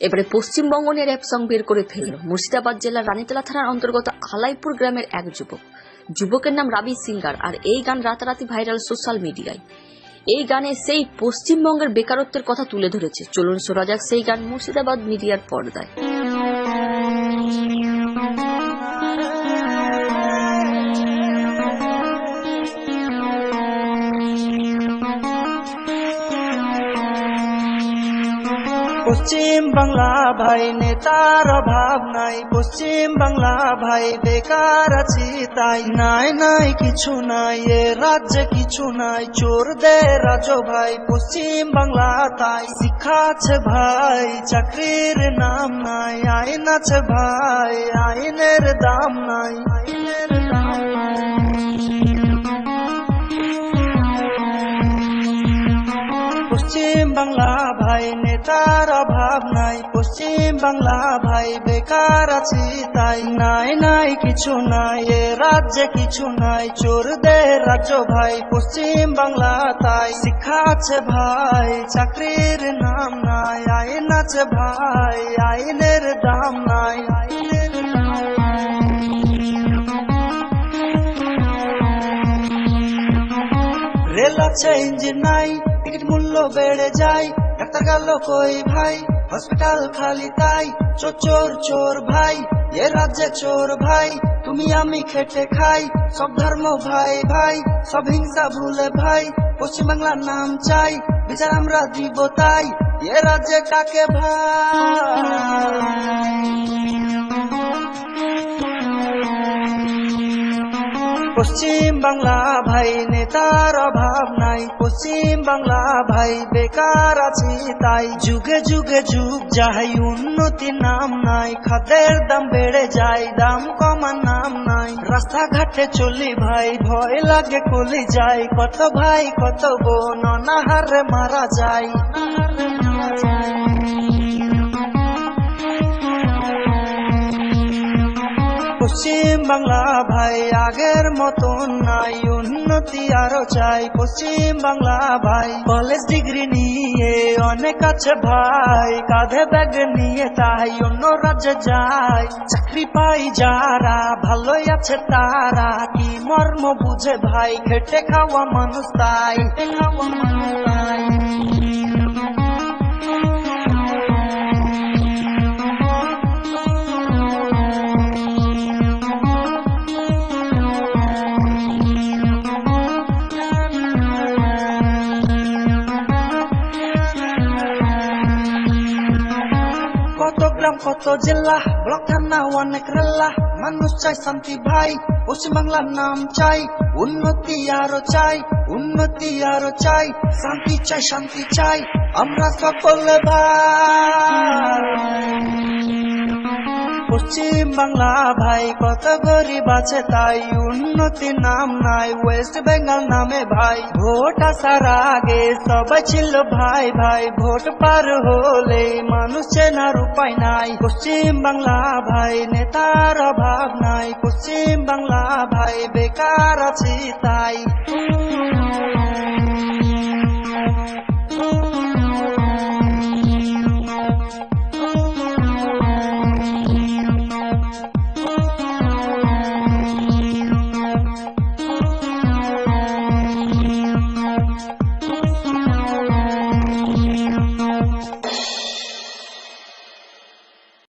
এবারে পশ্চিমবঙ্গ নিয়ে rap song বের করে ফেলল মুর্শিদাবাদ জেলার রানীতলা থানার অন্তর্গত আলাইপুর গ্রামের এক যুবক। যুবকের নাম রাবি সিঙ্গার আর এই গান রাতারাতি ভাইরাল সোশ্যাল মিডিয়ায়। এই গানে সেই পশ্চিমবঙ্গের বেকারত্বের কথা তুলে ধরেছে। চলুন যাক সেই গান মুর্শিদাবাদ মিডিয়ার পর্দায়। পশ্চিম বাংলা ভাই, নেতার অভাব নাই। পশ্চিম বাংলা ভাই, বেকার আছি তাই। নাই নাই, কিছু নাই, এ রাজ্যে কিছু নাই। চোর দে রাজ ভাই, পশ্চিম বাংলা তাই। শিক্ষা আছে ভাই, চাকরির নাম নাই, আইন আছে ভাই আইনের দাম নাই আইনের দাম নাই। ভাই, নেতার অভাব নাই। পশ্চিম বাংলা ভাই, বেকার আছি তাই। নাই নাই, কিছু নাই। এ রাজ্যে কিছু নাই। চোর দে রাজ্য ভাই, পশ্চিম বাংলা তাই। শিক্ষা আছে ভাই, চাকরির নাম নাই। আইন আছে ভাই, আইনের দাম নাই। আইনের রেল আছে, ইঞ্জিন নাই, টিকিট মূল্য বেড়ে যায়। ডাক্তার গেল কই ভাই? হসপিটাল খালি তাই। চোর চোর চোর ভাই। এ রাজ্যে চোর ভাই। তুমি আমি খেটে খাই। সব ধর্ম ভাই ভাই। সব হিংসা ভুলে ভাই। পশ্চিম বাংলার নাম চাই। বিচার আমরা দিব তাই। এ রাজ্যে কাকে ভাই? পশ্চিম বাংলা ভাই, নেতার অভাব নাই। পশ্চিম বাংলা ভাই, বেকার আছি তাই। যুগে যুগে যুগ যাই উন্নতি নাম নাই খাদ্যের দাম বেড়ে যায়, দাম কমার নাম নাই। রাস্তাঘাটে চলি ভাই, ভয় লাগে কলি যায় কত ভাই, কত বোন, অনাহারে মারা যায়। পশ্চিম বাংলা ভাই, আগের মতন নাই, উন্নতি আরও চাই। পশ্চিম বাংলা ভাই কলেজ ডিগ্রি নিয়ে অনেক আছে ভাই, কাঁধে ব্যাগ নিয়ে তাই অন্য রাজ্যে যায় চাকরি পাই যারা, ভালোই আছে তারা, কি মর্ম বুঝে ভাই, খেটে খাওয়া মানুষ তাই খাওয়া মানুষ তাই। কত জেলা, ব্লক থানা অনেক রেলা। মানুষ চাই শান্তি ভাই পশ্চিম বাংলার নাম চাই, উন্নতি আরও চাই, উন্নতি আরও চাই, শান্তি চাই শান্তি চাই, আমরা সকলে ভাই। পশ্চিম বাংলা, ভাই, কত গরিব আছে তাই উন্নতি নাম নাই। ওয়েস্ট বেঙ্গল নামে ভাই, ভোট আসার আগে সবাই ছিল ভাই ভাই। ভোট পার হলে মানুষ চেনার উপায় নাই। পশ্চিম বাংলা, ভাই, নেতার অভাব নাই। পশ্চিম বাংলা, ভাই, বেকার আছি তাই।